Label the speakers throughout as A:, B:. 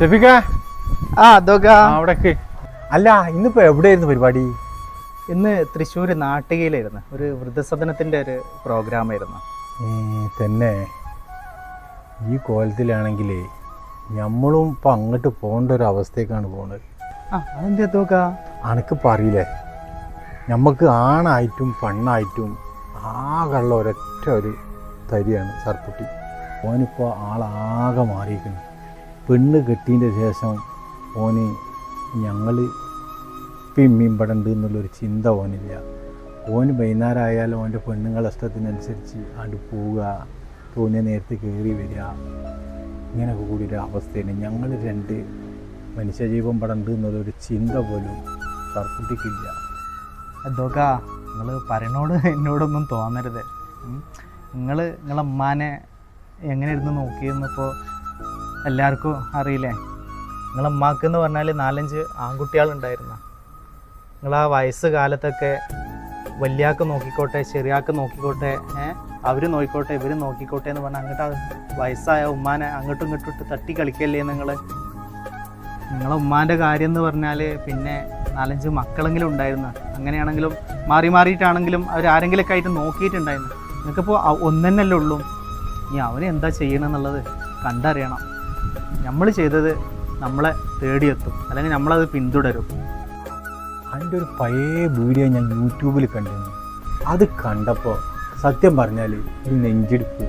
A: ഷെഫിക്ക
B: ആ അതൊക്കെ
A: അവിടേക്ക്. അല്ല ഇന്നിപ്പോ എവിടെയായിരുന്നു പരിപാടി?
B: ഇന്ന് തൃശ്ശൂർ നാട്ടികയിലായിരുന്നു. ഒരു വൃദ്ധസദനത്തിന്റെ ഒരു പ്രോഗ്രാം
A: ആയിരുന്നു തന്നെ. ഈ കോലത്തിലാണെങ്കിൽ നമ്മളും ഇപ്പൊ അങ്ങോട്ട് പോകേണ്ട ഒരു അവസ്ഥയൊക്കെയാണ് പോകുന്നത്
B: ആ അതെന്താ തോക്ക
A: അനക്ക് പറയില്ലേ നമുക്ക് ആണായിട്ടും പെണ്ണായിട്ടും ആകെയുള്ള ഒരൊറ്റ ഒരു തരിയാണ് സർപ്പുട്ടി. ഓനിപ്പോൾ ആളാകെ മാറിയിരിക്കുന്നു. പെണ്ണ് കെട്ടിയതിന്റെ ശേഷം ഓന് ഞങ്ങൾ പിമ്മിയും പടണ്ട് എന്നുള്ളൊരു ചിന്ത ഓനില്ല. ഓന് വൈകുന്നേരം ആയാലും ഓന്റെ പെണ്ണുങ്ങളെ ഇഷ്ടത്തിനനുസരിച്ച് ആണ്ട് പോവുക തോന്നിയ നേരത്തെ കയറി വരിക ഇങ്ങനെയൊക്കെ കൂടി ഒരു അവസ്ഥയാണ്. ഞങ്ങൾ രണ്ട് മനുഷ്യജീവം പടണ്ട് എന്നുള്ളൊരു ചിന്ത പോലും സർക്കുട്ടിക്കില്ല
B: അതൊക്കെ നിങ്ങൾ പറയണോട് എന്നോടൊന്നും തോന്നരുത്. നിങ്ങൾ നിങ്ങളെ ഉമ്മാനെ എങ്ങനെ ഇരുന്ന് നോക്കിയെന്നിപ്പോൾ എല്ലാവർക്കും അറിയില്ലേ? നിങ്ങളെ ഉമ്മാക്ക് എന്ന് പറഞ്ഞാൽ നാലഞ്ച് ആൺകുട്ടികളുണ്ടായിരുന്ന. നിങ്ങൾ ആ വയസ്സ് കാലത്തൊക്കെ വലിയാക്ക് നോക്കിക്കോട്ടെ ചെറിയാക്ക് നോക്കിക്കോട്ടെ ഏഹ് അവർ നോക്കിക്കോട്ടെ ഇവർ നോക്കിക്കോട്ടെ എന്ന് പറഞ്ഞാൽ അങ്ങോട്ട് വയസ്സായ ഉമ്മാനെ അങ്ങോട്ടും ഇങ്ങോട്ടും ഇട്ട് തട്ടി കളിക്കല്ലേ നിങ്ങൾ നിങ്ങളെ ഉമ്മാന്റെ കാര്യം എന്ന് പറഞ്ഞാൽ പിന്നെ നാലഞ്ച് മക്കളെങ്കിലും ഉണ്ടായിരുന്നു. അങ്ങനെയാണെങ്കിലും മാറി മാറിയിട്ടാണെങ്കിലും അവർ ആരെങ്കിലുമൊക്കെ ആയിട്ട് നോക്കിയിട്ടുണ്ടായിരുന്നു. നിങ്ങൾക്കിപ്പോൾ ഒന്നെന്നല്ലേ ഉള്ളൂ. ഇനി അവനെന്താ എന്താ ചെയ്യണമെന്നുള്ളത് കണ്ടറിയണം. നമ്മൾ ചെയ്തത് നമ്മളെ തേടിയെത്തും. അല്ലെങ്കിൽ നമ്മളത് പിന്തുടരും.
A: അതിന്റെ ഒരു പഴയ വീഡിയോ ഞാൻ യൂട്യൂബിൽ കണ്ടിരുന്നു. അത് കണ്ടപ്പോൾ സത്യം പറഞ്ഞാൽ നെഞ്ചിടിപ്പ് നെഞ്ചെടുപ്പ്.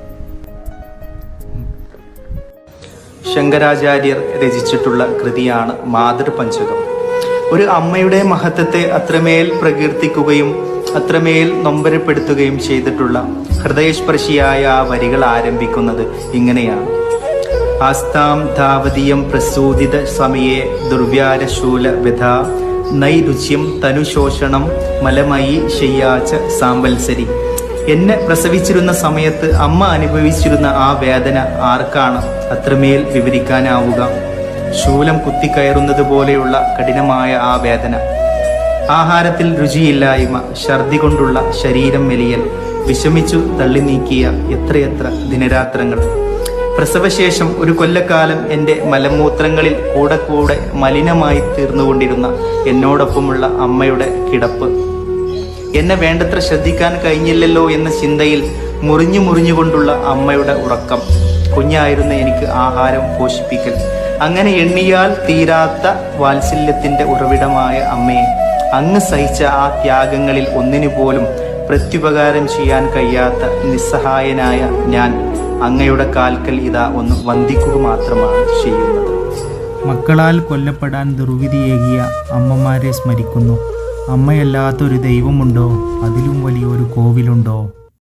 C: ശങ്കരാചാര്യർ രചിച്ചിട്ടുള്ള കൃതിയാണ് മാതൃപഞ്ചകം ഒരു അമ്മയുടെ മഹത്വത്തെ അത്രമേൽ പ്രകീർത്തിക്കുകയും അത്രമേൽ നൊമ്പരപ്പെടുത്തുകയും ചെയ്തിട്ടുള്ള ഹൃദയസ്പർശിയായ ആ വരികൾ ആരംഭിക്കുന്നത് ഇങ്ങനെയാണ്. ആസ്താം ധാവതീയം പ്രസൂതിത സമയെ ദുർവ്യാരശൂല വ്യഥ. നൈരുച്യം തനുശോഷണം മലമയി ശയ്യാച്ച സാമ്പൽസരി എന്നെ പ്രസവിച്ചിരുന്ന സമയത്ത് അമ്മ അനുഭവിച്ചിരുന്ന ആ വേദന ആർക്കാണ് അത്രമേൽ വിവരിക്കാനാവുക? ശൂലം കുത്തിക്കയറുന്നത് പോലെയുള്ള കഠിനമായ ആ വേദന. ആഹാരത്തിൽ രുചിയില്ലായ്മ ഛർദി കൊണ്ടുള്ള ശരീരം മെലിയൽ. വിഷമിച്ചു തള്ളി നീക്കിയ എത്രയെത്ര ദിനരാത്രങ്ങൾ. പ്രസവശേഷം ഒരു കൊല്ലക്കാലം എന്റെ മലമൂത്രങ്ങളിൽ കൂടെ കൂടെ മലിനമായി തീർന്നുകൊണ്ടിരുന്ന എന്നോടൊപ്പമുള്ള അമ്മയുടെ കിടപ്പ്. എന്നെ വേണ്ടത്ര ശ്രദ്ധിക്കാൻ കഴിഞ്ഞില്ലല്ലോ എന്ന ചിന്തയിൽ മുറിഞ്ഞു മുറിഞ്ഞുകൊണ്ടുള്ള അമ്മയുടെ ഉറക്കം. കുഞ്ഞായിരുന്ന എനിക്ക് ആഹാരം പോഷിപ്പിക്കൽ. അങ്ങനെ എണ്ണിയാൽ തീരാത്ത വാത്സല്യത്തിന്റെ ഉറവിടമായ അമ്മയെ. അങ്ങ് സഹിച്ച ആ ത്യാഗങ്ങളിൽ ഒന്നിനു പോലും പ്രത്യുപകാരം ചെയ്യാൻ കഴിയാത്ത നിസ്സഹായനായ ഞാൻ അങ്ങയുടെ കാൽക്കൽ ഇതാ ഒന്ന് വന്ദിക്കുക മാത്രമാണ് ചെയ്യുന്നത്.
D: മക്കളാൽ കൊല്ലപ്പെടാൻ ദുർവിധിയേകിയ അമ്മമാരെ സ്മരിക്കുന്നു. അമ്മയല്ലാത്തൊരു ദൈവമുണ്ടോ? അതിലും വലിയൊരു കോവിലുണ്ടോ?